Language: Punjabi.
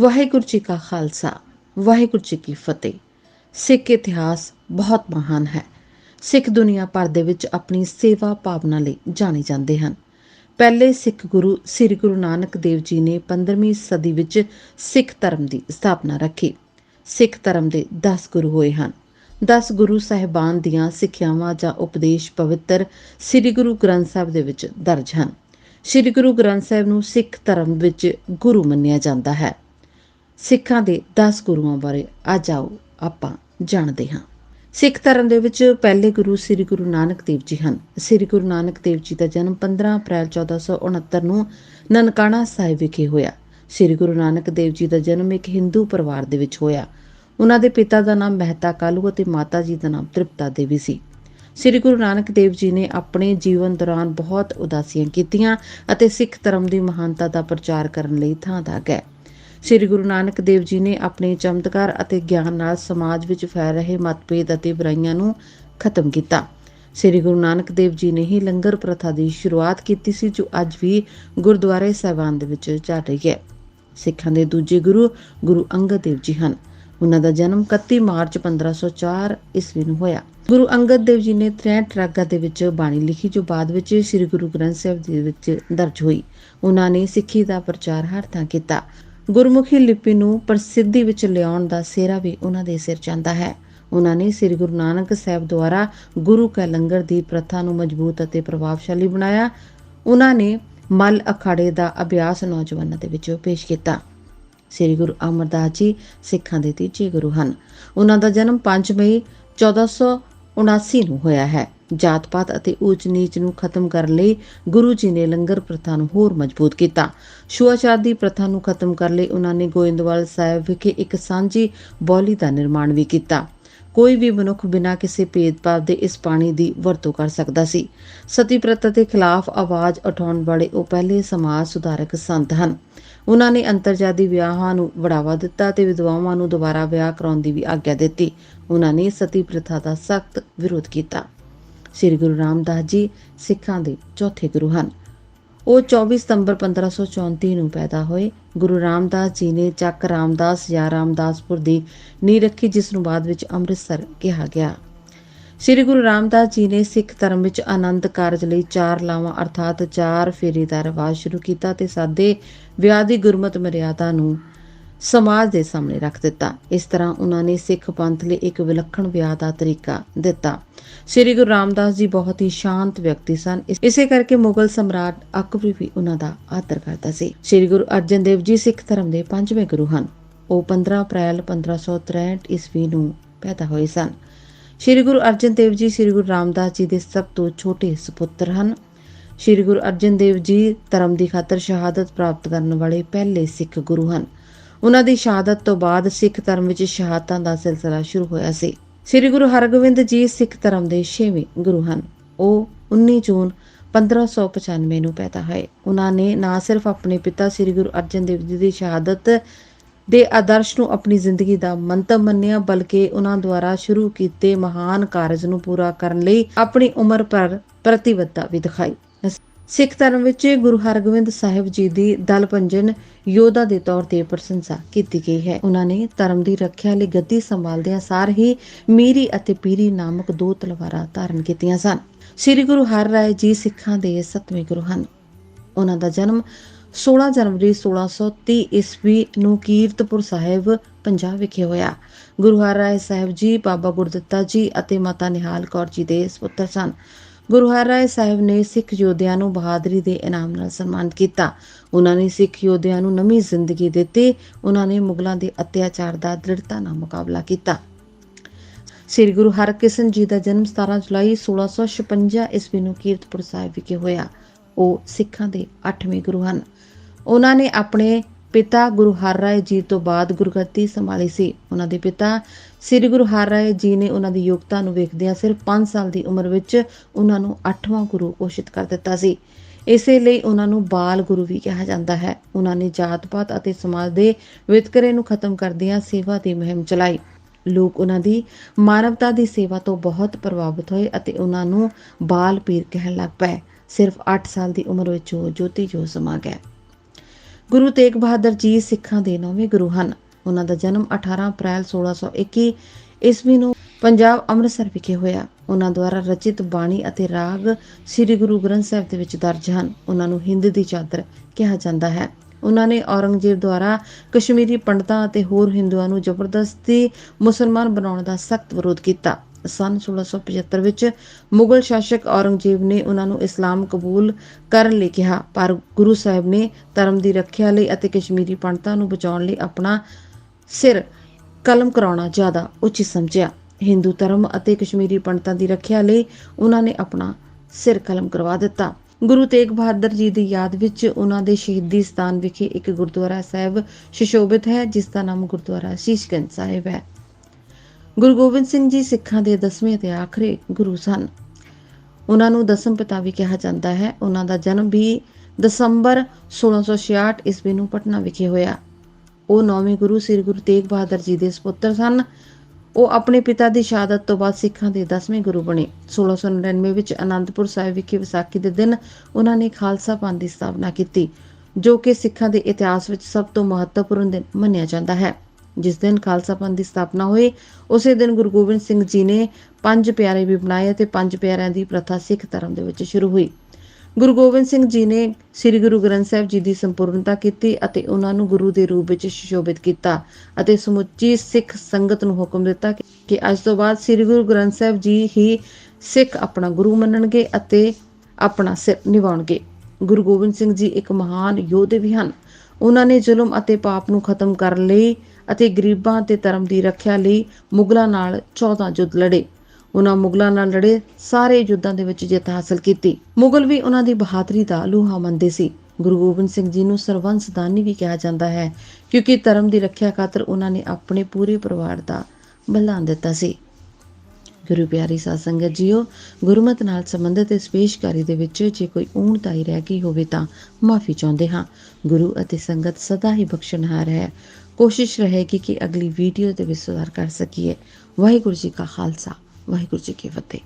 ਵਾਹਿਗੁਰੂ ਜੀ ਕਾ ਖਾਲਸਾ, ਵਾਹਿਗੁਰੂ ਜੀ ਕੀ ਫਤਿਹ। ਸਿੱਖ ਇਤਿਹਾਸ ਬਹੁਤ ਮਹਾਨ ਹੈ। ਸਿੱਖ ਦੁਨੀਆ ਭਰ ਦੇ ਵਿੱਚ ਆਪਣੀ ਸੇਵਾ ਭਾਵਨਾ ਲਈ ਜਾਣੇ ਜਾਂਦੇ ਹਨ। ਪਹਿਲੇ ਸਿੱਖ ਗੁਰੂ ਸ੍ਰੀ ਗੁਰੂ ਨਾਨਕ ਦੇਵ ਜੀ ਨੇ 15ਵੀਂ ਸਦੀ ਵਿੱਚ ਸਿੱਖ ਧਰਮ ਦੀ ਸਥਾਪਨਾ ਰੱਖੀ। ਸਿੱਖ ਧਰਮ ਦੇ 10 ਗੁਰੂ ਹੋਏ ਹਨ। 10 ਗੁਰੂ ਸਾਹਿਬਾਨ ਦੀਆਂ ਸਿੱਖਿਆਵਾਂ ਜਾਂ ਉਪਦੇਸ਼ ਪਵਿੱਤਰ ਸ੍ਰੀ ਗੁਰੂ ਗ੍ਰੰਥ ਸਾਹਿਬ ਦੇ ਵਿੱਚ ਦਰਜ ਹਨ। ਸ੍ਰੀ ਗੁਰੂ ਗ੍ਰੰਥ ਸਾਹਿਬ ਨੂੰ ਸਿੱਖ ਧਰਮ ਵਿੱਚ ਗੁਰੂ ਮੰਨਿਆ ਜਾਂਦਾ ਹੈ। ਸਿੱਖਾਂ ਦੇ 10 ਗੁਰੂਆਂ ਬਾਰੇ ਅੱਜ ਆਓ ਆਪਾਂ ਜਾਣਦੇ ਹਾਂ। ਸਿੱਖ ਧਰਮ ਦੇ ਵਿੱਚ ਪਹਿਲੇ ਗੁਰੂ ਸ੍ਰੀ ਗੁਰੂ ਨਾਨਕ ਦੇਵ ਜੀ ਹਨ। ਸ੍ਰੀ ਗੁਰੂ ਨਾਨਕ ਦੇਵ ਜੀ ਦਾ ਜਨਮ 15 ਅਪ੍ਰੈਲ 1469 ਨੂੰ ਨਨਕਾਣਾ ਸਾਹਿਬ ਵਿਖੇ ਹੋਇਆ। ਸ੍ਰੀ ਗੁਰੂ ਨਾਨਕ ਦੇਵ ਜੀ ਦਾ ਜਨਮ ਇੱਕ ਹਿੰਦੂ ਪਰਿਵਾਰ ਦੇ ਵਿੱਚ ਹੋਇਆ। ਉਹਨਾਂ ਦੇ ਪਿਤਾ ਦਾ ਨਾਮ ਮਹਿਤਾ ਕਾਲੂ ਅਤੇ ਮਾਤਾ ਜੀ ਦਾ ਨਾਮ ਤ੍ਰਿਪਤਾ ਦੇਵੀ ਸੀ। ਸ੍ਰੀ ਗੁਰੂ ਨਾਨਕ ਦੇਵ ਜੀ ਨੇ ਆਪਣੇ ਜੀਵਨ ਦੌਰਾਨ ਬਹੁਤ ਉਦਾਸੀਆਂ ਕੀਤੀਆਂ ਅਤੇ ਸਿੱਖ ਧਰਮ ਦੀ ਮਹਾਨਤਾ ਦਾ ਪ੍ਰਚਾਰ ਕਰਨ ਲਈ ਥਾਂ ਦਾ ਗਏ ਸ੍ਰੀ ਗੁਰੂ ਨਾਨਕ ਦੇਵ ਜੀ ਨੇ ਆਪਣੇ ਚਮਤਕਾਰ ਅਤੇ ਗਿਆਨ ਨਾਲ ਸਮਾਜ ਵਿੱਚ ਫੈਲ ਰਹੇ ਮਤਭੇਦ ਅਤੇ ਬੁਰਾਈਆਂ ਨੂੰ ਖਤਮ ਕੀਤਾ। ਸ੍ਰੀ ਗੁਰੂ ਨਾਨਕ ਦੇਵ ਜੀ ਨੇ ਹੀ ਲੰਗਰ ਪ੍ਰਥਾ ਦੀ ਸ਼ੁਰੂਆਤ ਕੀਤੀ ਸੀ, ਜੋ ਅੱਜ ਵੀ ਗੁਰਦੁਆਰੇ ਸਾਹਿਬਾਨ ਦੇ ਵਿੱਚ ਚੱਲ ਰਹੀ ਹੈ। ਸਿੱਖਾਂ ਦੇ ਦੂਜੇ ਗੁਰੂ ਗੁਰੂ ਅੰਗਦ ਦੇਵ ਜੀ ਹਨ। ਉਹਨਾਂ ਦਾ ਜਨਮ 31 ਮਾਰਚ 1504 ਈਸਵੀ ਨੂੰ ਹੋਇਆ। ਗੁਰੂ ਅੰਗਦ ਦੇਵ ਜੀ ਨੇ 63 ਰਾਗਾਂ ਦੇ ਵਿੱਚ ਬਾਣੀ ਲਿਖੀ, ਜੋ ਬਾਅਦ ਵਿੱਚ ਸ੍ਰੀ ਗੁਰੂ ਗ੍ਰੰਥ ਸਾਹਿਬ ਦੇ ਵਿੱਚ ਦਰਜ ਹੋਈ। ਉਹਨਾਂ ਨੇ ਸਿੱਖੀ ਦਾ ਪ੍ਰਚਾਰ ਹਰ ਥਾਂ ਕੀਤਾ। ਗੁਰਮੁਖੀ ਲਿਪੀ ਨੂੰ ਪ੍ਰਸਿੱਧੀ ਵਿੱਚ ਲਿਆਉਣ ਦਾ ਸਿਹਰਾ ਵੀ ਉਹਨਾਂ ਦੇ ਸਿਰ ਜਾਂਦਾ ਹੈ। ਉਹਨਾਂ ਨੇ ਸ੍ਰੀ ਗੁਰੂ ਨਾਨਕ ਸਾਹਿਬ ਦੁਆਰਾ ਗੁਰੂ ਕਾ ਲੰਗਰ ਦੀ ਪ੍ਰਥਾ ਨੂੰ ਮਜ਼ਬੂਤ ਅਤੇ ਪ੍ਰਭਾਵਸ਼ਾਲੀ ਬਣਾਇਆ। ਉਹਨਾਂ ਨੇ ਮਲ ਅਖਾੜੇ ਦਾ ਅਭਿਆਸ ਨੌਜਵਾਨਾਂ ਦੇ ਵਿੱਚ ਪੇਸ਼ ਕੀਤਾ। ਸ੍ਰੀ ਗੁਰੂ ਅਮਰਦਾਸ ਜੀ ਸਿੱਖਾਂ ਦੇ ਤੀਜੇ ਗੁਰੂ ਹਨ। ਉਹਨਾਂ ਦਾ ਜਨਮ 5 ਮਈ 1479 ਨੂੰ ਹੋਇਆ ਹੈ। ਜਾਤ ਪਾਤ ਅਤੇ ਊਚ ਨੀਚ ਨੂੰ ਖਤਮ ਕਰਨ ਲਈ ਗੁਰੂ ਜੀ ਨੇ ਲੰਗਰ ਪ੍ਰਥਾ ਨੂੰ ਹੋਰ ਮਜ਼ਬੂਤ ਕੀਤਾ। ਛੂਆਛਾਤ ਦੀ ਪ੍ਰਥਾ ਨੂੰ ਖਤਮ ਕਰਨ ਲਈ ਉਹਨਾਂ ਨੇ ਗੋਇੰਦਵਾਲ ਸਾਹਿਬ ਵਿਖੇ ਇੱਕ ਸਾਂਝੀ ਬੌਲੀ ਦਾ ਨਿਰਮਾਣ ਵੀ ਕੀਤਾ। ਕੋਈ ਵੀ ਮਨੁੱਖ ਬਿਨਾਂ ਕਿਸੇ ਭੇਦਭਾਵ ਦੇ ਇਸ ਪਾਣੀ ਦੀ ਵਰਤੋਂ ਕਰ ਸਕਦਾ ਸੀ। ਸਤੀ ਪ੍ਰਥਾ ਦੇ ਖਿਲਾਫ ਆਵਾਜ਼ ਉਠਾਉਣ ਵਾਲੇ ਉਹ ਪਹਿਲੇ ਸਮਾਜ ਸੁਧਾਰਕ ਸੰਤ ਹਨ। ਉਹਨਾਂ ਨੇ ਅੰਤਰਜਾਤੀ ਵਿਆਹਾਂ ਨੂੰ ਬੜਾਵਾ ਦਿੱਤਾ ਤੇ ਵਿਧਵਾਵਾਂ ਨੂੰ ਦੁਬਾਰਾ ਵਿਆਹ ਕਰਾਉਣ ਦੀ ਵੀ ਆਗਿਆ ਦਿੱਤੀ। ਉਹਨਾਂ ਨੇ ਸਤੀ ਪ੍ਰਥਾ ਦਾ ਸਖਤ ਵਿਰੋਧ ਕੀਤਾ। ਸ੍ਰੀ ਗੁਰੂ ਰਾਮਦਾਸ ਜੀ ਸਿੱਖਾਂ ਦੇ ਚੌਥੇ ਗੁਰੂ ਹਨ। ਉਹ 24 ਸਤੰਬਰ 1534 ਨੂੰ ਪੈਦਾ ਹੋਏ। ਗੁਰੂ ਰਾਮਦਾਸ ਜੀ ਨੇ ਚੱਕ ਰਾਮਦਾਸ ਜਾਂ ਰਾਮਦਾਸਪੁਰ ਦੀ ਨੀਂਹ ਰੱਖੀ, ਜਿਸ ਨੂੰ ਬਾਅਦ ਵਿੱਚ ਅੰਮ੍ਰਿਤਸਰ ਕਿਹਾ ਗਿਆ। ਸ੍ਰੀ ਗੁਰੂ ਰਾਮਦਾਸ ਜੀ ਨੇ ਸਿੱਖ ਧਰਮ ਵਿੱਚ ਆਨੰਦ ਕਾਰਜ ਲਈ ਚਾਰ ਲਾਵਾਂ, ਅਰਥਾਤ ਚਾਰ ਫੇਰੇ ਦਾ ਰਿਵਾਜ ਸ਼ੁਰੂ ਕੀਤਾ ਤੇ ਸਾਦੇ ਵਿਆਹ ਦੀ ਗੁਰਮਤ ਮਰਿਆਦਾ ਨੂੰ ਸਮਾਜ ਦੇ ਸਾਹਮਣੇ ਰੱਖ ਦਿੱਤਾ। ਇਸ ਤਰ੍ਹਾਂ ਉਹਨਾਂ ਨੇ ਸਿੱਖ ਪੰਥ ਲਈ ਇੱਕ ਵਿਲੱਖਣ ਵਿਆਹ ਦਾ ਤਰੀਕਾ ਦਿੱਤਾ। ਸ੍ਰੀ ਗੁਰੂ ਰਾਮਦਾਸ ਜੀ ਬਹੁਤ ਹੀ ਸ਼ਾਂਤ ਵਿਅਕਤੀ ਸਨ। ਇਸੇ ਕਰਕੇ ਮੁਗਲ ਸਮਰਾਟ ਅਕਬਰ ਵੀ ਉਹਨਾਂ ਦਾ ਆਦਰ ਕਰਦਾ ਸੀ। ਸ੍ਰੀ ਗੁਰੂ ਅਰਜਨ ਦੇਵ ਜੀ ਸਿੱਖ ਧਰਮ ਦੇ ਪੰਜਵੇਂ ਗੁਰੂ ਹਨ। ਉਹ 15 ਅਪ੍ਰੈਲ 1563 ਈਸਵੀ ਨੂੰ ਪੈਦਾ ਹੋਏ ਸਨ। ਸ੍ਰੀ ਗੁਰੂ ਅਰਜਨ ਦੇਵ ਜੀ ਸ੍ਰੀ ਗੁਰੂ ਰਾਮਦਾਸ ਜੀ ਦੇ ਸਭ ਤੋਂ ਛੋਟੇ ਸੁਪੁੱਤਰ ਹਨ। ਸ੍ਰੀ ਗੁਰੂ ਅਰਜਨ ਦੇਵ ਜੀ ਧਰਮ ਦੀ ਖਾਤਰ ਸ਼ਹਾਦਤ ਪ੍ਰਾਪਤ ਕਰਨ ਵਾਲੇ ਪਹਿਲੇ ਸਿੱਖ ਗੁਰੂ ਹਨ। ਉਹਨਾਂ ਦੀ ਸ਼ਹਾਦਤ ਤੋਂ ਬਾਅਦ ਸਿੱਖ ਧਰਮ ਵਿੱਚ ਸ਼ਹਾਦਤਾਂ ਦਾ ਸਿਲਸਿਲਾ ਸ਼ੁਰੂ ਹੋਇਆ ਸੀ। ਸ੍ਰੀ ਗੁਰੂ ਹਰਗੋਬਿੰਦ ਜੀ ਸਿੱਖ ਧਰਮ ਦੇ 6ਵੇਂ ਗੁਰੂ ਹਨ। ਉਹ 19 ਜੂਨ 1595 ਨੂੰ ਪੈਦਾ ਹੋਏ। ਉਹਨਾਂ ਨੇ ਨਾ ਸਿਰਫ ਆਪਣੇ ਪਿਤਾ ਸ੍ਰੀ ਗੁਰੂ ਅਰਜਨ ਦੇਵ ਜੀ ਦੀ ਸ਼ਹਾਦਤ ਦੇ ਆਦਰਸ਼ ਨੂੰ ਆਪਣੀ ਜ਼ਿੰਦਗੀ ਦਾ ਮੰਤਵ ਮੰਨਿਆ, ਬਲਕਿ ਉਹਨਾਂ ਦੁਆਰਾ ਸ਼ੁਰੂ ਕੀਤੇ ਮਹਾਨ ਕਾਰਜ ਨੂੰ ਪੂਰਾ ਕਰਨ ਲਈ ਆਪਣੀ ਉਮਰ ਭਰ ਪ੍ਰਤੀਬੱਧਤਾ ਵੀ ਦਿਖਾਈ। ਸਿੱਖ ਧਰਮ ਵਿੱਚ ਗੁਰੂ ਹਰਗੋਬਿੰਦ ਸਾਹਿਬ ਜੀ ਦੀ ਦਲ ਪੰਜਨ ਯੋਧਾ ਦੇ ਤੌਰ ਤੇ ਪ੍ਰਸ਼ੰਸਾ ਕੀਤੀ ਗਈ ਹੈ। ਉਹਨਾਂ ਨੇ ਧਰਮ ਦੀ ਰੱਖਿਆ ਲਈ ਗੱਦੀ ਸੰਭਾਲਦਿਆਂ ਸਾਰ ਹੀ ਮੀਰੀ ਅਤੇ ਪੀਰੀ ਨਾਮਕ ਦੋ ਤਲਵਾਰਾਂ ਧਾਰਨ ਕੀਤੀਆਂ ਸਨ। ਸ੍ਰੀ ਗੁਰੂ ਹਰਿਰਾਏ ਜੀ ਸਿੱਖਾਂ ਦੇ ਸੱਤਵੇਂ ਗੁਰੂ ਹਨ। ਉਹਨਾਂ ਦਾ ਜਨਮ 16 ਜਨਵਰੀ 1630 ਈਸਵੀ ਨੂੰ ਕੀਰਤਪੁਰ ਸਾਹਿਬ, ਪੰਜਾਬ ਵਿਖੇ ਹੋਇਆ। ਗੁਰੂ ਹਰ ਰਾਏ ਸਾਹਿਬ ਜੀ, ਬਾਬਾ ਗੁਰਦਿੱਤਾ ਜੀ ਅਤੇ ਮਾਤਾ ਨਿਹਾਲ ਕੌਰ ਜੀ ਦੇ ਸੁਪੁੱਤਰ ਸਨ। ਗੁਰੂ ਹਰਿਰਾਏ ਸਾਹਿਬ ਨੇ ਸਿੱਖ ਯੋਧਿਆਂ ਨੂੰ ਬਹਾਦਰੀ ਦੇ ਇਨਾਮ ਨਾਲ ਸਨਮਾਨਿਤ ਕੀਤਾ। ਉਹਨਾਂ ਨੇ ਸਿੱਖ ਯੋਧਿਆਂ ਨੂੰ ਨਵੀਂ ਜ਼ਿੰਦਗੀ ਦਿੱਤੀ। ਉਹਨਾਂ ਨੇ ਮੁਗਲਾਂ ਦੇ ਅਤਿਆਚਾਰ ਦਾ ਦ੍ਰਿੜਤਾ ਨਾਲ ਮੁਕਾਬਲਾ ਕੀਤਾ। ਸ੍ਰੀ ਗੁਰੂ ਹਰਕ੍ਰਿਸ਼ਨ ਜੀ ਦਾ ਜਨਮ 17 ਜੁਲਾਈ 1656 ਈਸਵੀ ਨੂੰ ਕੀਰਤਪੁਰ ਸਾਹਿਬ ਵਿਖੇ ਹੋਇਆ। ਉਹ ਸਿੱਖਾਂ ਦੇ 8ਵੇਂ ਗੁਰੂ ਹਨ। ਉਹਨਾਂ ਨੇ ਆਪਣੇ ਪਿਤਾ ਗੁਰੂ ਹਰ ਰਾਏ ਜੀ ਤੋਂ ਬਾਅਦ ਗੁਰਗੱਦੀ ਸੰਭਾਲੀ ਸੀ। ਉਹਨਾਂ ਦੇ ਪਿਤਾ ਸ੍ਰੀ ਗੁਰੂ ਹਰ ਰਾਏ ਜੀ ਨੇ ਉਹਨਾਂ ਦੀ ਯੋਗਤਾ ਨੂੰ ਵੇਖਦਿਆਂ ਸਿਰਫ 5 ਸਾਲ ਦੀ ਉਮਰ ਵਿੱਚ ਉਹਨਾਂ ਨੂੰ 8ਵਾਂ ਗੁਰੂ ਘੋਸ਼ਿਤ ਕਰ ਦਿੱਤਾ ਸੀ। ਇਸੇ ਲਈ ਉਹਨਾਂ ਨੂੰ ਬਾਲ ਗੁਰੂ ਵੀ ਕਿਹਾ ਜਾਂਦਾ ਹੈ। ਉਹਨਾਂ ਨੇ ਜਾਤ-ਪਾਤ ਅਤੇ ਸਮਾਜ ਦੇ ਵਿਤਕਰੇ ਨੂੰ ਖਤਮ ਕਰਦਿਆਂ ਸੇਵਾ ਦੀ ਮੁਹਿੰਮ ਚਲਾਈ। ਲੋਕ ਉਹਨਾਂ ਦੀ ਮਾਨਵਤਾ ਦੀ ਸੇਵਾ ਤੋਂ ਬਹੁਤ ਪ੍ਰਭਾਵਿਤ ਹੋਏ ਅਤੇ ਉਹਨਾਂ ਨੂੰ ਬਾਲ ਪੀਰ ਕਹਿਣ ਲੱਗ ਪਏ। ਸਿਰਫ 8 ਸਾਲ ਦੀ ਉਮਰ ਵਿੱਚ ਉਹ ਜੋਤੀ ਜੋ ਸਮਾ ਗਏ। ਗੁਰੂ ਤੇਗ ਬਹਾਦਰ ਜੀ ਸਿੱਖਾਂ ਦੇ ਨੌਵੇਂ ਗੁਰੂ ਹਨ। ਉਹਨਾਂ ਦਾ ਜਨਮ 18 ਅਪ੍ਰੈਲ 1621 ਈਸਵੀ ਨੂੰ ਪੰਜਾਬ ਅੰਮ੍ਰਿਤਸਰ ਵਿਖੇ ਹੋਇਆ। ਉਹਨਾਂ ਦੁਆਰਾ ਰਚਿਤ ਬਾਣੀ ਅਤੇ ਰਾਗ ਸ੍ਰੀ ਗੁਰੂ ਗ੍ਰੰਥ ਸਾਹਿਬ ਦੇ ਵਿੱਚ ਦਰਜ ਹਨ। ਉਹਨਾਂ ਨੂੰ ਹਿੰਦ ਦੀ ਚਾਦਰ ਕਿਹਾ ਜਾਂਦਾ ਹੈ। ਉਹਨਾਂ ਨੇ ਔਰੰਗਜ਼ੇਬ ਦੁਆਰਾ ਕਸ਼ਮੀਰੀ ਪੰਡਤਾਂ ਅਤੇ ਹੋਰ ਹਿੰਦੂਆਂ ਨੂੰ ਜ਼ਬਰਦਸਤੀ ਮੁਸਲਮਾਨ ਬਣਾਉਣ ਦਾ ਸਖਤ ਵਿਰੋਧ ਕੀਤਾ। ਸਨ 1675 ਵਿੱਚ ਮੁਗਲ ਸ਼ਾਸਕ ਔਰੰਗਜ਼ੇਬ ਨੇ ਉਹਨਾਂ ਨੂੰ ਇਸਲਾਮ ਕਬੂਲ ਕਰਨ ਲਈ ਕਿਹਾ। ਪਰ ਗੁਰੂ ਸਾਹਿਬ ਨੇ ਧਰਮ ਦੀ ਰੱਖਿਆ ਲਈ ਅਤੇ ਕਸ਼ਮੀਰੀ ਪੰਡਤਾਂ ਨੂੰ ਬਚਾਉਣ ਲਈ ਆਪਣਾ ਸਿਰ ਕਲਮ ਕਰਾਉਣਾ ਜ਼ਿਆਦਾ ਉਚਿਤ ਸਮਝਿਆ। ਹਿੰਦੂ ਧਰਮ ਅਤੇ ਕਸ਼ਮੀਰੀ ਪੰਡਤਾਂ ਦੀ ਰੱਖਿਆ ਲਈ ਉਹਨਾਂ ਨੇ ਆਪਣਾ ਸਿਰ ਕਲਮ ਕਰਵਾ ਦਿੱਤਾ। ਗੁਰੂ ਤੇਗ ਬਹਾਦਰ ਜੀ ਦੀ ਯਾਦ ਵਿੱਚ ਉਹਨਾਂ ਦੇ ਸ਼ਹੀਦੀ ਸਥਾਨ ਵਿਖੇ ਇੱਕ ਗੁਰਦੁਆਰਾ ਸਾਹਿਬ ਸ਼ਿਸ਼ੋਭਿਤ ਹੈ, ਜਿਸ ਦਾ ਨਾਮ ਗੁਰਦੁਆਰਾ ਸ਼ੀਸ਼ਗੰਜ ਸਾਹਿਬ ਹੈ। ਗੁਰੂ ਗੋਬਿੰਦ ਸਿੰਘ ਜੀ ਸਿੱਖਾਂ ਦੇ ਦਸਵੇਂ ਅਤੇ ਆਖਰੀ ਗੁਰੂ ਸਨ। ਉਹਨਾਂ ਨੂੰ ਦਸਮ ਪਿਤਾ ਵੀ ਕਿਹਾ ਜਾਂਦਾ ਹੈ। ਉਹਨਾਂ ਦਾ ਜਨਮ ਵੀ ਦਸੰਬਰ 1666 ਈਸਵੀ ਨੂੰ ਪਟਨਾ ਵਿਖੇ ਹੋਇਆ। ਉਹ ਨੌਵੇਂ ਗੁਰੂ ਸ੍ਰੀ ਗੁਰੂ ਤੇਗ ਬਹਾਦਰ ਜੀ ਦੇ ਸੁਪੁੱਤਰ ਸਨ। ਉਹ ਆਪਣੇ ਪਿਤਾ ਦੀ ਸ਼ਹਾਦਤ ਤੋਂ ਬਾਅਦ ਸਿੱਖਾਂ ਦੇ 10ਵੇਂ ਗੁਰੂ ਬਣੇ। 1699 ਵਿੱਚ ਅਨੰਦਪੁਰ ਸਾਹਿਬ ਵਿਖੇ ਵਿਸਾਖੀ ਦੇ ਦਿਨ ਉਹਨਾਂ ਨੇ ਖਾਲਸਾ ਪੰਥ ਦੀ ਸਥਾਪਨਾ ਕੀਤੀ, ਜੋ ਕਿ ਸਿੱਖਾਂ ਦੇ ਇਤਿਹਾਸ ਵਿੱਚ ਸਭ ਤੋਂ ਮਹੱਤਵਪੂਰਨ ਦਿਨ ਮੰਨਿਆ ਜਾਂਦਾ ਹੈ। ਜਿਸ ਦਿਨ ਖਾਲਸਾ ਪੰਥ ਦੀ ਸਥਾਪਨਾ ਹੋਈ, ਉਸੇ ਦਿਨ ਗੁਰੂ ਗੋਬਿੰਦ ਸਿੰਘ ਜੀ ਨੇ ਪੰਜ ਪਿਆਰੇ ਵੀ ਬਣਾਏ ਅਤੇ ਪੰਜ ਪਿਆਰਿਆਂ ਦੀ ਪ੍ਰਥਾ ਸਿੱਖ ਧਰਮ ਦੇ ਵਿੱਚ ਸ਼ੁਰੂ ਹੋਈ। ਗੁਰੂ ਗੋਬਿੰਦ ਸਿੰਘ ਜੀ ਨੇ ਸ੍ਰੀ ਗੁਰੂ ਗ੍ਰੰਥ ਸਾਹਿਬ ਜੀ ਦੀ ਸੰਪੂਰਨਤਾ ਕੀਤੀ ਅਤੇ ਉਹਨਾਂ ਨੂੰ ਗੁਰੂ ਦੇ ਰੂਪ ਵਿੱਚ ਸੁਸ਼ੋਭਿਤ ਕੀਤਾ ਅਤੇ ਸਮੁੱਚੀ ਸਿੱਖ ਸੰਗਤ ਨੂੰ ਹੁਕਮ ਦਿੱਤਾ ਕਿ ਅੱਜ ਤੋਂ ਬਾਅਦ ਸ੍ਰੀ ਗੁਰੂ ਗ੍ਰੰਥ ਸਾਹਿਬ ਜੀ ਹੀ ਸਿੱਖ ਆਪਣਾ ਗੁਰੂ ਮੰਨਣਗੇ ਅਤੇ ਆਪਣਾ ਸਿਰ ਨਿਭਾਉਣਗੇ। ਗੁਰੂ ਗੋਬਿੰਦ ਸਿੰਘ ਜੀ ਇੱਕ ਮਹਾਨ ਯੋਧੇ ਵੀ ਹਨ। ਉਹਨਾਂ ਨੇ ਜ਼ੁਲਮ ਅਤੇ ਪਾਪ ਨੂੰ ਖਤਮ ਕਰਨ ਲਈ ਅਤੇ ਗਰੀਬਾਂ ਤੇ ਧਰਮ ਦੀ ਰੱਖਿਆ ਲਈ ਮੁਗਲਾਂ ਨਾਲ 14 ਯੁੱਧ ਲੜੇ। ਉਹਨਾਂ ਮੁਗਲਾਂ ਨਾਲ ਲੜੇ, ਸਾਰੇ ਯੁੱਧਾਂ ਦੇ ਵਿੱਚ ਜਿੱਤ ਹਾਸਲ ਕੀਤੀ। ਮੁਗਲ ਵੀ ਉਹਨਾਂ ਦੀ ਬਹਾਦਰੀ ਦਾ ਲੂਹਾ ਮੰਨਦੇ ਸੀ। ਗੁਰੂ ਗੋਬਿੰਦ ਸਿੰਘ ਜੀ ਨੂੰ ਸਰਵੰਸ ਦਾਨੀ ਵੀ ਕਿਹਾ ਜਾਂਦਾ ਹੈ, ਕਿਉਂਕਿ ਧਰਮ ਦੀ ਰੱਖਿਆ ਖਾਤਰ ਉਹਨਾਂ ਨੇ ਆਪਣੇ ਪੂਰੇ ਪਰਿਵਾਰ ਦਾ ਬਲਿਦਾਨ ਦਿੱਤਾ ਸੀ। ਗੁਰੂ ਪਿਆਰੀ ਸਾਧ ਸੰਗਤ ਜੀਓ, ਗੁਰਮਤ ਨਾਲ ਸੰਬੰਧਿਤ ਇਸ ਪੇਸ਼ਕਾਰੀ ਦੇ ਵਿੱਚ ਜੇ ਕੋਈ ਊਣਤਾਈ ਰਹਿ ਗਈ ਹੋਵੇ ਤਾਂ ਮਾਫੀ ਚਾਹੁੰਦੇ ਹਾਂ। ਗੁਰੂ ਅਤੇ ਸੰਗਤ ਸਦਾ ਹੀ ਬਖਸ਼ਣਹਾਰ ਹੈ। ਕੋਸ਼ਿਸ਼ ਰਹੇਗੀ ਕਿ ਅਗਲੀ ਵੀਡੀਓ ਦੇ ਵਿੱਚ ਸੁਧਾਰ ਕਰ ਸਕੀਏ। ਵਾਹਿਗੁਰੂ ਜੀ ਕਾ ਖਾਲਸਾ, ਵਾਹਿਗੁਰੂ ਜੀ ਕੀ ਫਤਿਹ।